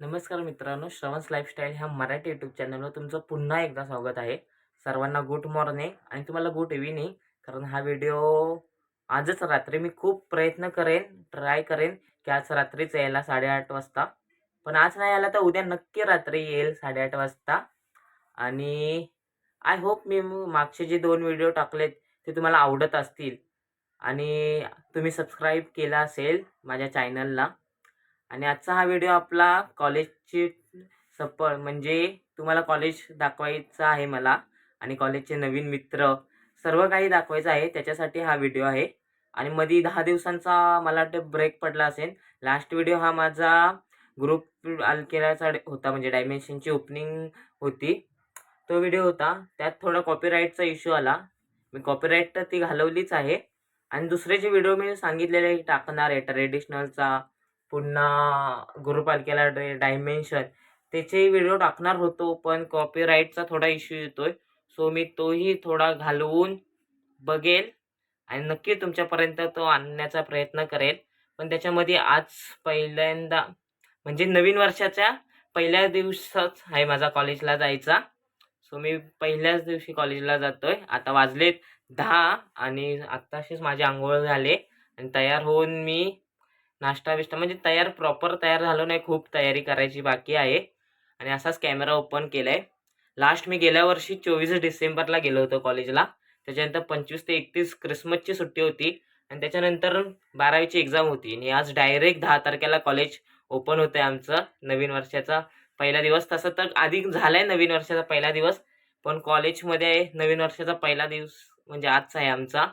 नमस्कार मित्रांनो श्रवणस लाईफस्टाईल ह्या मराठी यूट्यूब चॅनलवर तुमचं पुन्हा एकदा स्वागत आहे. सर्वांना गुड मॉर्निंग आणि तुम्हाला गुड इव्हिनिंग कारण हा व्हिडिओ आजच रात्री मी खूप प्रयत्न करेन ट्राय करेन की आज रात्रीच यायला साडेआठ वाजता. पण आज नाही आला तर उद्या नक्की रात्री येईल साडेआठ वाजता. आणि आय होप मी मागचे जे दोन व्हिडिओ टाकलेत ते तुम्हाला आवडत असतील. आणि तुम्ही सबस्क्राईब केला असेल माझ्या चॅनलला आणि आजचा हा व्हिडिओ आपला कॉलेजची सफर म्हणजे तुम्हाला कॉलेज दाखवायचं आहे मला आणि कॉलेजचे नवीन मित्र सर्व काही दाखवायचं आहे त्याच्यासाठी हा व्हिडिओ आहे. आणि मध्ये दहा दिवसांचा मला वाटतं ब्रेक पडला असेल. लास्ट व्हिडिओ हा माझा ग्रुप केल्याचा होता म्हणजे डायमेन्शनची ओपनिंग होती. तो व्हिडिओ होता. त्यात थोडा कॉपीराईटचा इश्यू आला. मी कॉपीराईट तर ती घालवलीच आहे. आणि दुसरे जे व्हिडिओ मी सांगितलेले टाकणार आहे ट्रेडिशनलचा पुन्हा गुरुपालकेला डे डायमेन्शन त्याचेही व्हिडिओ टाकणार होतो पण कॉपीराईटचा थोडा इश्यू येतो आहे सो मी तोही थोडा घालवून बघेल आणि नक्की तुमच्यापर्यंत तो आणण्याचा प्रयत्न करेल. पण त्याच्यामध्ये आज पहिल्यांदा म्हणजे नवीन वर्षाच्या पहिल्या दिवसाच आहे माझा कॉलेजला जायचा. सो मी पहिल्याच दिवशी कॉलेजला जातोय. आता वाजलेत दहा आणि आत्ताशीच माझे आंघोळ झाले आणि तयार होऊन मी नाश्ता बिष्टा म्हणजे तयार प्रॉपर तयार झालो नाही खूप तयारी करायची बाकी आहे. आणि असाच कॅमेरा ओपन केला आहे लास्ट मी गेल्या वर्षी चोवीस डिसेंबरला गेलो होतो कॉलेजला. त्याच्यानंतर पंचवीस ते एकतीस क्रिसमसची सुट्टी होती. आणि त्याच्यानंतर बारावीची एक्झाम होती. आणि आज डायरेक्ट दहा तारखेला कॉलेज ओपन होतं आहे आमचं नवीन वर्षाचा पहिला दिवस. तसं तर आधी झाला आहे नवीन वर्षाचा पहिला दिवस. पण कॉलेजमध्ये आहे नवीन वर्षाचा पहिला दिवस म्हणजे आजचा आहे आमचा.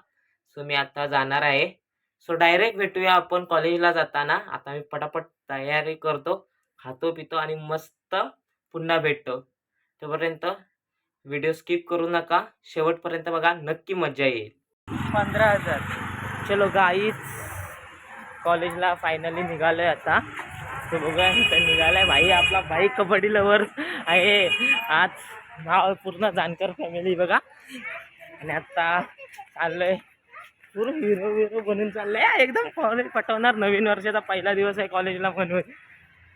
सो मी आता जाणार आहे. सो डायरेक्ट भेटूया आपण कॉलेजला जाताना. आता मी पटापट तयारी करतो खातो पितो आणि मस्त पुन्हा भेटतो. तोपर्यंत व्हिडिओ स्किप करू नका. शेवटपर्यंत बघा नक्की मजा येईल. पंधरा हजार. चलो गाईच कॉलेजला फायनली निघालो आहे आता. तो बघा इथं निघालाय भाई आपला भाई कबड्डी लवर आहे. आज पूर्ण जानकर फॅमिली बघा. आणि आता चाललोय. पूर्ण हिरो हिरो बनून चाललंय. एकदम कॉलेज पटवणार नवीन वर्षाचा पहिला दिवस आहे कॉलेजला म्हणून.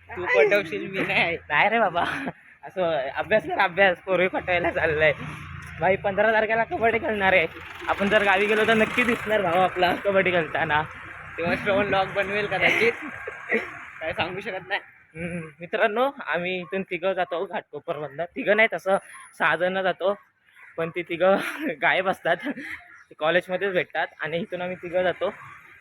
तू पटवशील मी नाही. नाही रे बाबा. असं अभ्यास कर अभ्यास. पोरही पटवायला चाललंय. भाई पंधरा तारखेला कबड्डी खेळणार आहे. आपण जर गावी गेलो तर नक्की दिसणार भाऊ आपला कबड्डी खेळताना. तेव्हा श्रवण लॉग बनवेल कदाचित. काय सांगू शकत नाही. मित्रांनो आम्ही इथून तिघं जातो घाटकोपरमधनं तिघं नाही तसं सहा जण जातो. पण ती तिघं गायब असतात. ते कॉलेजमध्येच भेटतात. आणि इथून आम्ही तिघं जातो.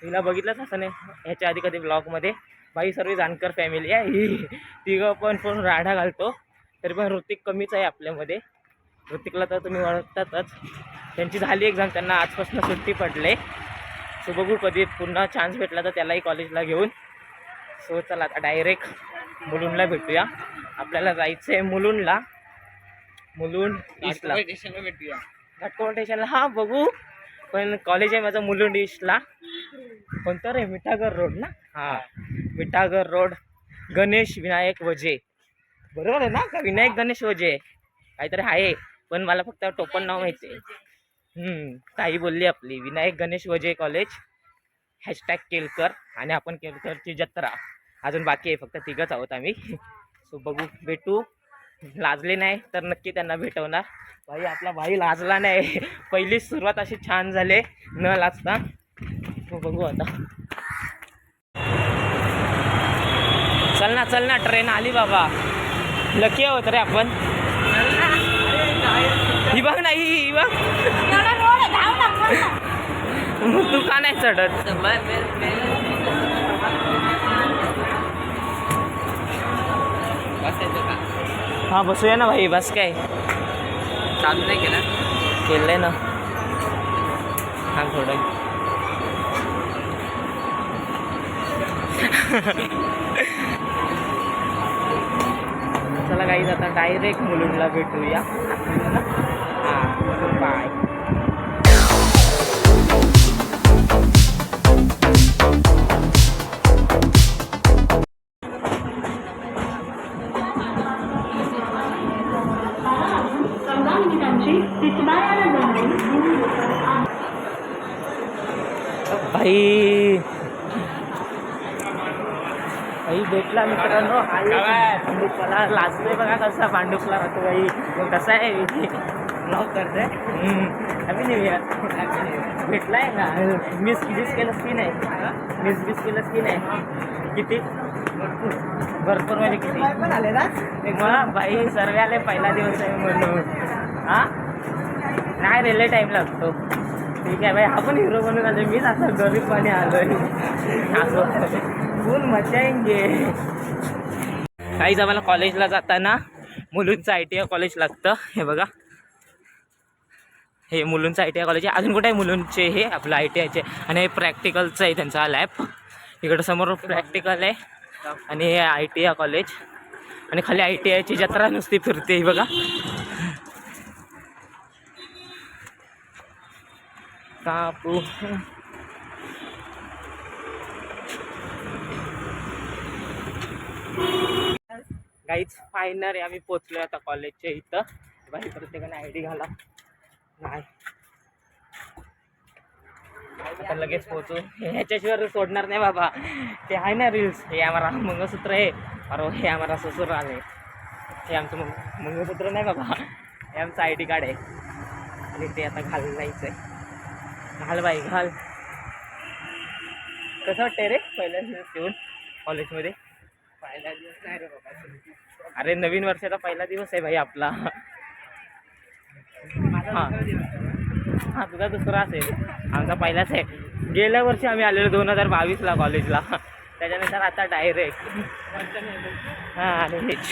तिला बघितलंच असं नाही. ह्याच्या आधी कधी ब्लॉगमध्ये. बाई सर्व जानकर फॅमिली आहे. ही तिघं पण पण राडा घालतो. तरी पण ऋतिक कमीच आहे आपल्यामध्ये. ऋतिकला तर तुम्ही ओळखतातच. त्यांची झाली एक्झाम त्यांना आजपासून सुट्टी पडले. सो बघू कधी पुन्हा चान्स भेटला तर त्यालाही कॉलेजला घेऊन. सो चला आता डायरेक्ट मुलुंडला भेटूया. आपल्याला जायचं आहे मुलुंडला. मुलुंड भेटूया. घाटकोपर स्टेशनला हा बघू. पण कॉलेज आहे माझं मुलुंड ईस्टला कोणतं रे? मिठागर रोड ना? हां. मिठागर रोड गणेश विनायक वजे. बरोबर आहे ना? का विनायक गणेश वजे? काहीतरी आहे पण मला फक्त टोपण नाव माहिती आहे. ताई बोलली आपली. विनायक गणेश वजे कॉलेज हॅशटॅग केलकर आणि आपण केलकरची जत्रा. अजून बाकी आहे फक्त तिघंच आहोत आम्ही. सो बघू भेटू. लाजले नाही तर नक्की त्यांना भेटवणार. भाई आपला भाई लाजला नाही. पहिलीच सुरुवात अशी छान झाले. न लाजता. तो बघू आता. चल ना चल ना ट्रेन आली बाबा. लकी आहोत रे आपण. ही बघ नाही ही बघ. मग तू का नाही चढत? हा बसूया ना भाई बस काय? चालू नाही केलं. केलंय ना. हा थोडं. चला काही आता डायरेक्ट मुलुंडला भेटूया. हां बाय भेटला मित्रांनो पांडुपला लाजतोय बघा कसा पांडुपला राहतो भाई कसा आहे ब्लॉग करते हॅपी न्यू इयर भेटलाय का मिस मिस केलं की नाही मिस मिस केलंस की नाही किती भरपूर म्हणजे किती पण आले ना मला बाई सर्व आले पहिला दिवस आहे म्हणून हा नाही रेल्वे टाईम लागतो ठीक आहे बाई आपण हिरो बनून आलो मीच असं गरीबपणे आलोय असं फुल मजा येंगे काहीच आम्हाला कॉलेजला जाताना मुलूंचं आय टी आय कॉलेज लागतं. हे बघा. हे मुलूंचं आय टी आय कॉलेज आहे. अजून कुठे आहे मुलुंडचे? हे आपलं आय टी आयचे आणि हे प्रॅक्टिकलचं आहे त्यांचा लॅब इकडं समोर प्रॅक्टिकल आहे. आणि हे आय टी आय कॉलेज आणि खाली आय टी आयची जत्रा नुसती फिरते ही बघा. कापू काहीच फायनल आम्ही पोचलो आता कॉलेजच्या इथं. बाई प्रत्येकाने आय डी घाला. नाही. आता लगेच पोहोचू. ह्याच्याशिवाय सोडणार नाही बाबा. ते आहे ना रील्स हे आम्हाला मंगळसूत्र आहे. अरे हे आम्हाला ससुर आले. हे आमचं मंग मंगळसूत्र नाही बाबा. हे आमचं आय डी कार्ड आहे. आणि ते आता घालून जायचं आहे घाल बाई घाल. कसं वाटतंय रे पहिल्यांदा येऊन कॉलेजमध्ये पहिला दिवस नाही रे बाबा अरे नवीन वर्षाचा पहिला दिवस आहे भाई आपला. हां. हां तुझा दुसरा असेल. आमचा पहिलाच आहे. गेल्या वर्षी आम्ही आलेलो दोन हजार बावीसला कॉलेजला त्याच्यानंतर आता डायरेक्ट हां आणि हेच.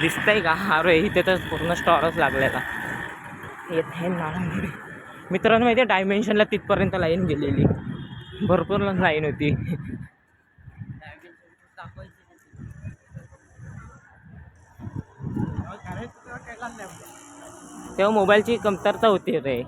दिसतंय का? अरे इथे तर पूर्ण स्टॉरच लागलेला येत आहे ना. मित्रांनो माहिती आहे डायमेन्शनला तिथपर्यंत लाईन गेलेली. भरपूर लाईन होती. तेव्हा मोबाईलची कमतरता होती रे.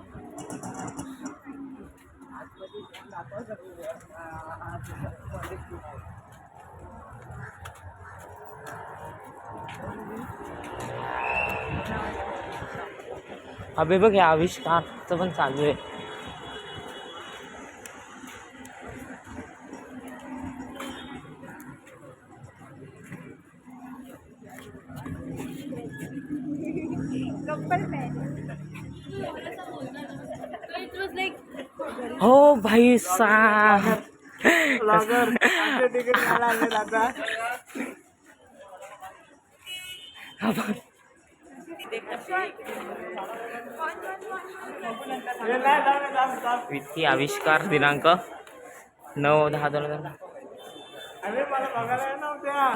अबे बघ या आविष्कारचं पण चालू आहे. हो भाई साहब. तिकीट मला आले आता. वित्ती आविष्कार दिनांक नऊ दहा दोन हजार अरे मला बघायला नव्हत्या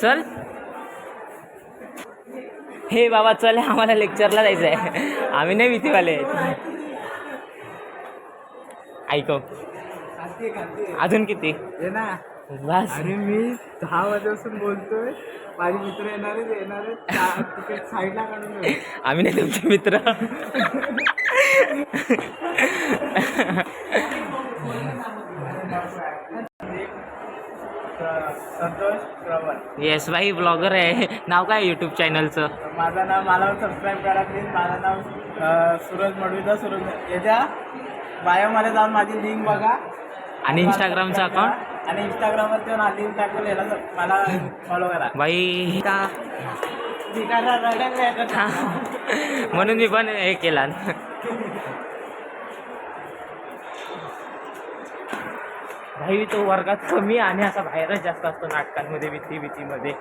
चल. हे बाबा चल आम्हाला लेक्चरला जायचं आहे आम्ही नाही भीतीवाले. ऐकव अजून किती? ये ना. बस. अरे मी दहा वाजल्यापासून बोलतोय. माझे मित्र येणार येणार साईडला काढून. आम्ही नाही तुमचे मित्र. येस भाई ब्लॉगर आहे. नाव काय यूट्यूब चॅनलचं माझं नाव मला सबस्क्राईब करा प्लीज माझं नाव सूरज मडवीचा सूरज याच्या बायोमध्ये जाऊन माझी लिंक बघा. आणि इंस्टाग्रामचं अकाउंट आणि इंस्टाग्रामवर जाऊन लिंक टाकून याला मला फॉलो करा. भाई. का. म्हणून मी पण हे केला. काही तो वर्गात कमी आणि असा बाहेरच जास्त असतो नाटकांमध्ये भीती भीतीमध्ये.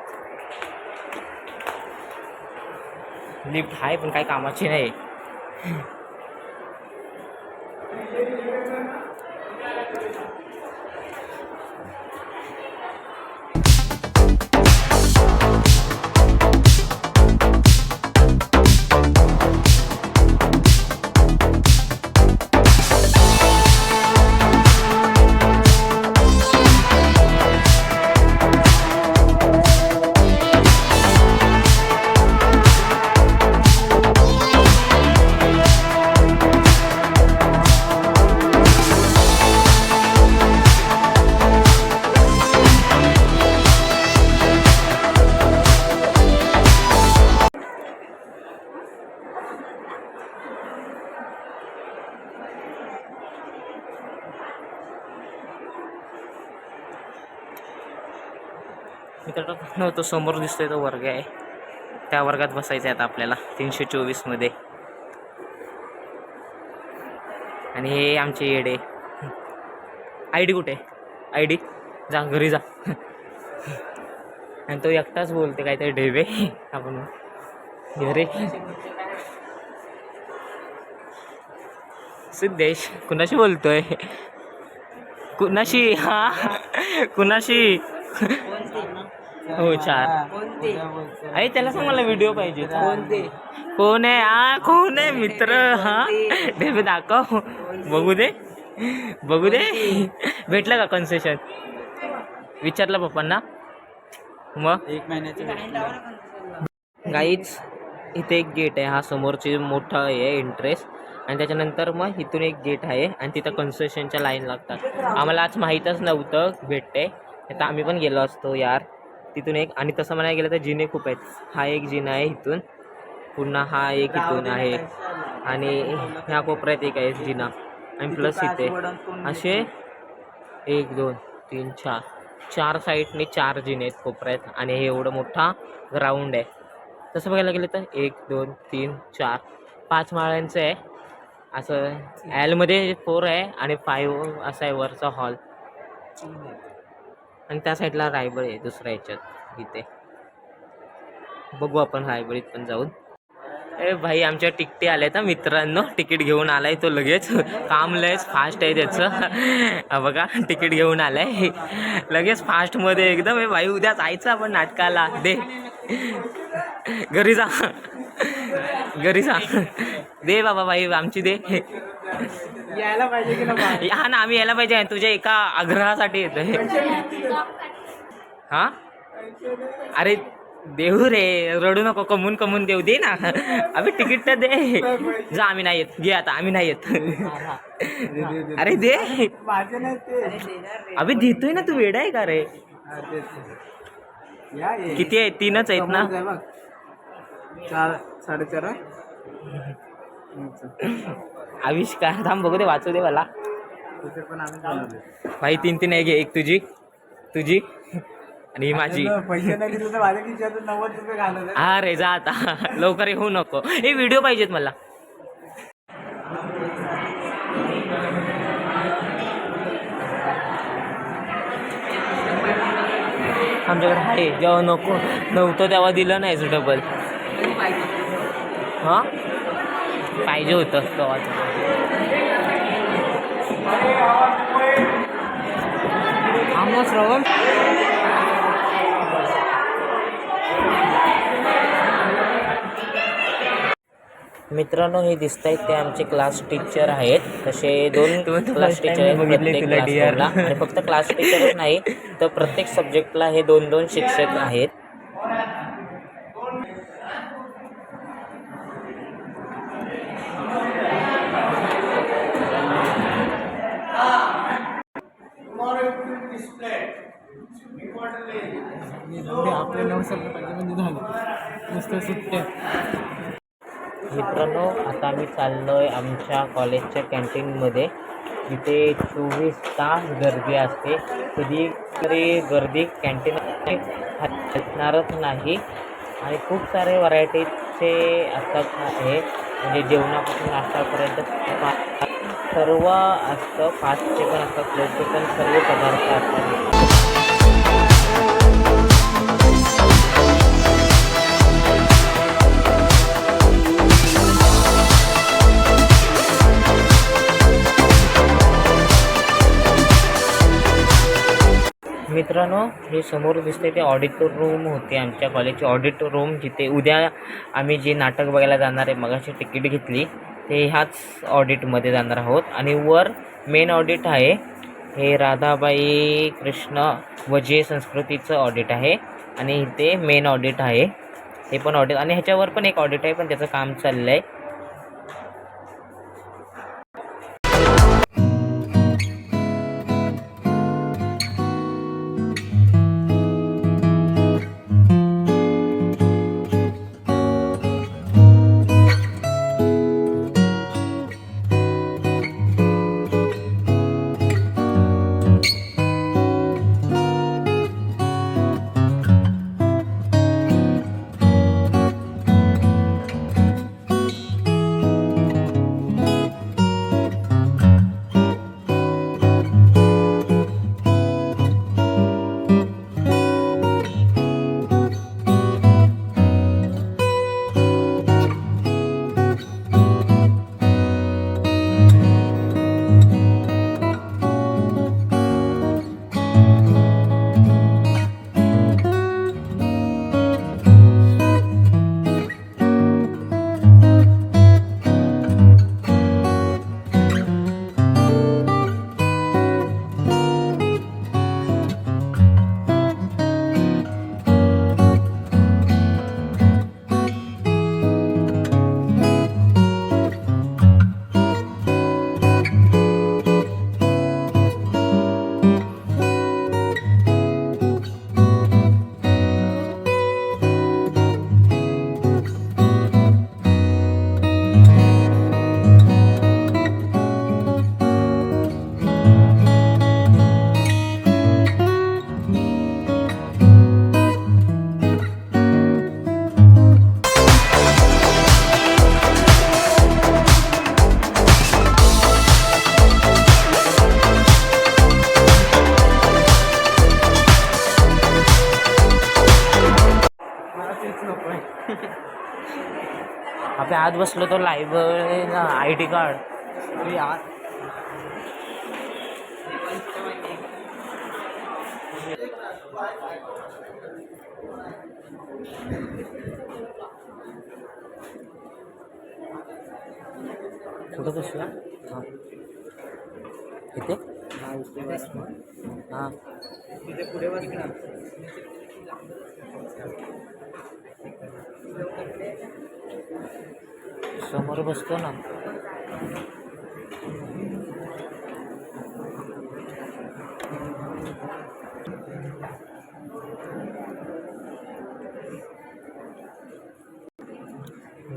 लिफ्ट आहे पण काही कामाची नाही. मित्रांनो तो समोर दिसतोय तो वर्ग आहे. त्या वर्गात बसायचं आहे आता आपल्याला तीनशे चोवीसमध्ये आणि हे आमचे येडे. आय डी कुठे? I D? जा घरी जा. आणि तो एकटाच बोलते काहीतरी ढेबे. आपण घरे. सिद्धेश कुणाशी बोलतोय? कुणाशी? हा? कुणाशी? हो चार. अरे त्याला सांग मला व्हिडिओ पाहिजे कोणते? कोण आहे? हा कोण आहे मित्र? हा? ढेबे दाखव. बघू दे. बघू दे. भेटलं का कन्सेशन विचारलं पप्पांना. मग? एक महिन्याचे गाईच इथे एक गेट आहे. हा समोरची मोठा आहे इंटरेस्ट आणि त्याच्यानंतर मग इथून एक गेट आहे. आणि तिथं कन्स्ट्रक्शनच्या लाईन लागतात. आम्हाला आज माहीतच नव्हतं भेटते. आता आम्ही पण गेलो असतो यार. तिथून एक आणि तसं म्हणायला गेलं तर जिने खूप आहेत. हा एक जिना आहे इथून. पुन्हा हा एक इथून आहे. आणि ह्या कोपऱ्यात एक आहे जिना. आणि प्लस इथे असे एक दोन तीन चार. चार साईडने चार जिने आहेत कोपऱ्यात. आणि हे एवढं मोठा ग्राउंड आहे. तसं बघायला गेलं तर एक दोन तीन चार. पाच माळ्यांचं आहे. असं ॲलमध्ये फोर आहे आणि फाईव्ह असा आहे वरचा हॉल आणि त्या साईडला रायबळ आहे दुसऱ्या ह्याच्यात इथे. बघू आपण रायबळीत पण जाऊन. ए भाई आमच्या तिकटे आल्या तर मित्रांनो. तिकीट घेऊन आलाय तो लगेच. काम लयच फास्ट आहे त्याचं. बघा तिकीट घेऊन आलाय. लगेच फास्टमध्ये एकदम ए भाई उद्या जायचं आपण नाटकाला. दे. घरी जा. घरी जा. दे बाबा भाई आमची दे. यायला पाहिजे की नाही हा ना आम्ही यायला पाहिजे. तुझ्या एका आग्रहासाठी येतोय. हा? अरे देऊ रे. रडू नको कमवून कमवून देऊ दे ना. अबे तिकीट तर दे. जा आम्ही नाही येत. घे आता आम्ही नाही येत. अरे दे. माझे नाही ते. अबे देतोय ना तू वेडा आहे का रे. किती आहे? तीनच आहेत ना. चार साडेचार? आविष्कार थांब बघू दे वाचू दे मला. भाई तीन तीन आहे घे एक तुझी. तुझी. आणि ही माझी. आता पैसे नाही दिले तर माझ्या खिशातून नव्वद रुपये घालत आहे. अरे जा आता. लवकर येऊ नको. हे व्हिडिओ पाहिजेत मला. आमच्याकडे आहे. जेव्हा नको नव्हतं तेव्हा दिलं नाही डबल. हां? पाहिजे होतं. आम्हाला श्रवण मित्रांनो हे दिसत आहेत ते आमचे क्लास टीचर आहेत. तसे दोन क्लास टीचर आहेत प्रत्येक क्लासला आणि फक्त क्लास टीचरच नाही तर प्रत्येक सब्जेक्टला हे दोन दोन शिक्षक आहेत एवढे आपले नऊ पाहिजे म्हणजे झालं नुसतं सुट्ट्या मित्रांनो आता आम्ही चाललोय आमच्या कॉलेजच्या कॅन्टीनमध्ये. जिथे चोवीस तास गर्दी असते. कधी तरी गर्दी कॅन्टीन असणारच नाही. आणि खूप सारे व्हरायटीचे असतात आहे म्हणजे जेवणापासून नाश्त्यापर्यंत सर्व असतं. फास्टचे पण असतात. स्लोचे पण सर्व पदार्थ असतात. मित्रांनो हे समोर दिसते ते ऑडिट रूम होते आमच्या कॉलेजची ऑडिट रूम जिथे उद्या आम्ही जे नाटक बघायला जाणार आहे मगाशी तिकीट घेतली ते ह्याच ऑडिटमध्ये जाणार आहोत. आणि वर मेन ऑडिट आहे हे राधाबाई कृष्ण वजे संस्कृतीचं ऑडिट आहे. आणि इथे मेन ऑडिट आहे हे पण ऑडिट आणि ह्याच्यावर पण एक ऑडिट आहे पण त्याचं काम चाललं आहे आत बसलो तो लायब्ररी आय डी कार्ड यार. कुठं बसला? हां. इथे? हां. पुढे बस ना. समोर बसतो ना.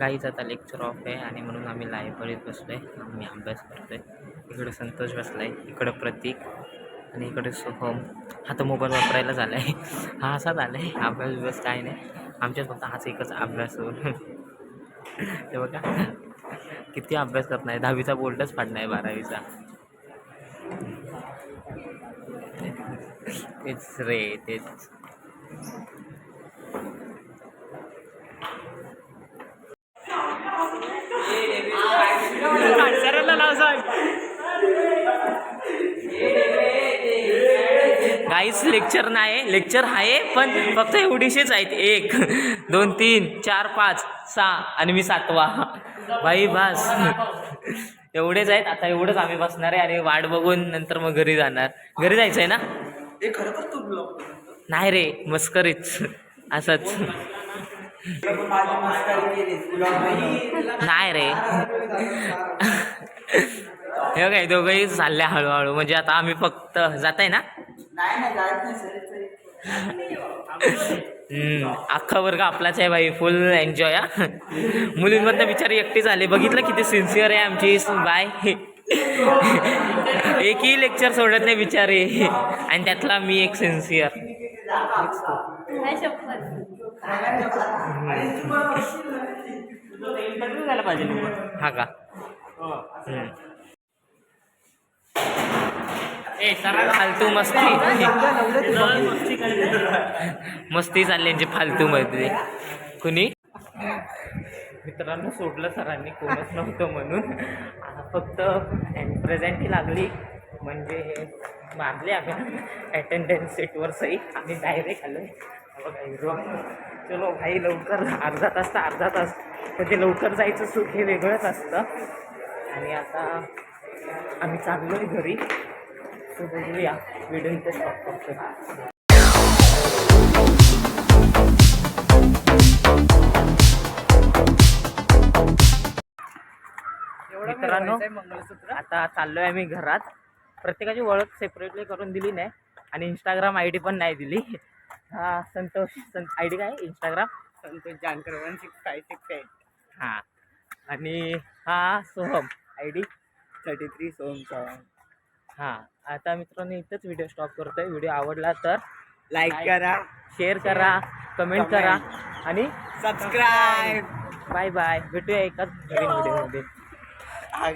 गाईच आता लेक्चर ऑफ आहे आणि म्हणून आम्ही लायब्ररीत बसलो आहे आम्ही अभ्यास करतो आहे इकडे संतोष बसला आहे इकडं प्रतीक आणि इकडे सोहम. हा तर मोबाईल वापरायला झाला आहे हा असा झाला आहे अभ्यास बिभ्यास काय नाही. आमच्यात फक्त हाच एकच अभ्यास. होऊन ते बघा किती अभ्यास करत नाही. दहावीचा बोर्डच फाडणार आहे बारावीचा. तेच रे तेच. सरांना नाव सांग. काहीच लेक्चर नाही. लेक्चर आहे पण फक्त एवढीशीच आहेत. एक दोन तीन चार पाच सहा आणि मी सातवा. By bus. एवढेच आहेत. आता एवढंच आम्ही बसणार आहे आणि वाट बघून नंतर मग घरी जाणार. घरी जायचं आहे ना खरंच तू ब्लॉग नाही रे मस्करीच. असंच. नाही रे. हे काय दोघंही चालले हळूहळू. म्हणजे आता आम्ही फक्त जात आहे ना? नाही नाही जायचं नाही सर हम्म, अख्खा वर्ग आपलाच आहे भाई फुल एन्जॉय हा. मुलींमधनं बिचारी एकटी झाली. बघितलं किती सिन्सिअर आहे आमची. बाय. एकही लेक्चर सोडत नाही बिचारी. आणि त्यातला मी एक सिन्सिअर हा का. ए सरा फालतू मस्ती. मस्ती चालली यांची फालतू मध्ये कुणी? मित्रांनो सोडलं सरांनी कोणच नव्हतं म्हणून. आता फक्त प्रेझेंटही लागली. म्हणजे मारले आम्ही. अटेंडन्स सीटवर सही. आम्ही डायरेक्ट आलो बघा हिरो चलो भाई लवकर. अर्धा तास तर अर्धा तास. पण ते लवकर जायचं सुख हे वेगळंच असतं. आणि आता आम्ही चाललोय घरी. तो बघूया. व्हिडिओ इथे स्टॉप करतो मित्रांनो मंगळसूत्र आता चाललोय आम्ही घरात. प्रत्येकाची ओळख सेपरेटली करून दिली नाही. आणि इंस्टाग्राम आय डी पण नाही दिली. हा संतोष संत आय डी काय? Instagram Santosh Jankar one six five six eight. हां. आणि हा Soham I D thirty three Chavan हां आता मित्रांनो इथंच व्हिडिओ स्टॉप करतोय. व्हिडिओ आवडला तर लाईक करा. शेअर करा कमेंट करा आणि सबस्क्राईब बाय बाय भेटूया एकाच नवीन व्हिडिओमध्ये